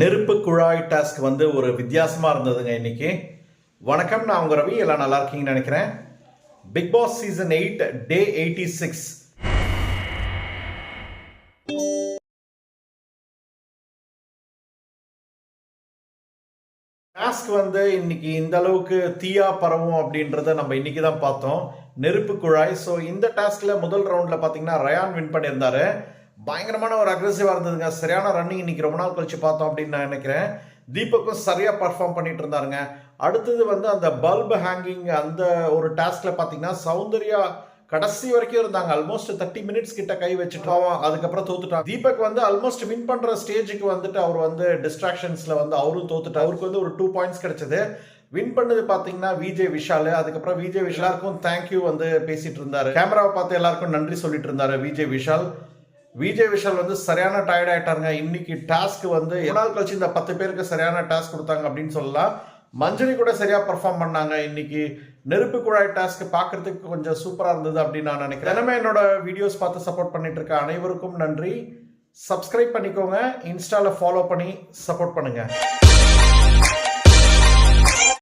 நெருப்பு குழாய் டாஸ்க் வந்து ஒரு வித்தியாசமாக இருந்ததுங்க இன்னைக்கு. வணக்கம் நான் உங்கள் ரவி. எல்லாம் நல்லா இருக்கீங்கன்னு நினைக்கிறேன். Bigg Boss season eight day eighty six task வந்து இன்னைக்கு இந்த அளவுக்கு தீயா பரவும் அப்படின்றத நம்ம இன்னைக்கு தான் பார்த்தோம். நெருப்பு குழாய். ஸோ இந்த டாஸ்க்ல முதல் ரவுண்ட்ல பார்த்தீங்கன்னா ரயான் வின் பண்ணியிருந்தாரு. பயங்கரமான ஒரு அக்ரெசிவாக இருந்ததுங்க. சரியான ரன்னிங் இன்னைக்கு ரொம்ப நாள் கழிச்சு பார்த்தோம் அப்படின்னு நான் நினைக்கிறேன். தீபக்கும் சரியாக பர்ஃபார்ம் பண்ணிட்டு இருந்தாருங்க. அடுத்தது வந்து அந்த பல்ப் ஹேங்கிங் அந்த ஒரு டாஸ்கில் பார்த்தீங்கன்னா சௌந்தர்யா கடைசி வரைக்கும் இருந்தாங்க. ஆல்மோஸ்ட் தேர்ட்டி மினிட்ஸ் கிட்ட கை வச்சுட்டு அவன் அதுக்கப்புறம் தோத்துட்டான். தீபக் வந்து ஆல்மோஸ்ட் வின் பண்ற ஸ்டேஜுக்கு வந்துட்டு அவர் வந்து டிஸ்ட்ராக்ஷன்ஸ்ல வந்து அவரும் தோத்துட்டு அவருக்கு வந்து ஒரு டூ பாயிண்ட்ஸ் கிடைச்சது. வின் பண்ணது பாத்தீங்கன்னா விஜய் விஷால். அதுக்கப்புறம் விஜய் விஷாலுக்கும் தேங்க்யூ வந்து பேசிட்டு இருந்தாரு. கேமராவை பார்த்து எல்லாருக்கும் நன்றி சொல்லிட்டு இருந்தாரு விஜய் விஷால். விஜய் விஷால் வந்து சரியான டயர்ட் ஆயிட்டாருங்க. இன்னைக்கு டாஸ்க் வந்து ஒரு நாள் கழிச்சு இந்த பத்து பேருக்கு சரியான டாஸ்க் கொடுத்தாங்க அப்படின்னு சொல்லலாம். மஞ்சளி கூட சரியா பெர்ஃபார்ம் பண்ணாங்க. இன்னைக்கு நெருப்பு குழாய் டாஸ்க் பார்க்கறதுக்கு கொஞ்சம் சூப்பரா இருந்தது அப்படின்னு நான் நினைக்கிறேன். தினமே என்னோட வீடியோஸ் பார்த்து சப்போர்ட் பண்ணிட்டு இருக்க அனைவருக்கும் நன்றி. சப்ஸ்கிரைப் பண்ணிக்கோங்க. இன்ஸ்டால ஃபாலோ பண்ணி சப்போர்ட் பண்ணுங்க.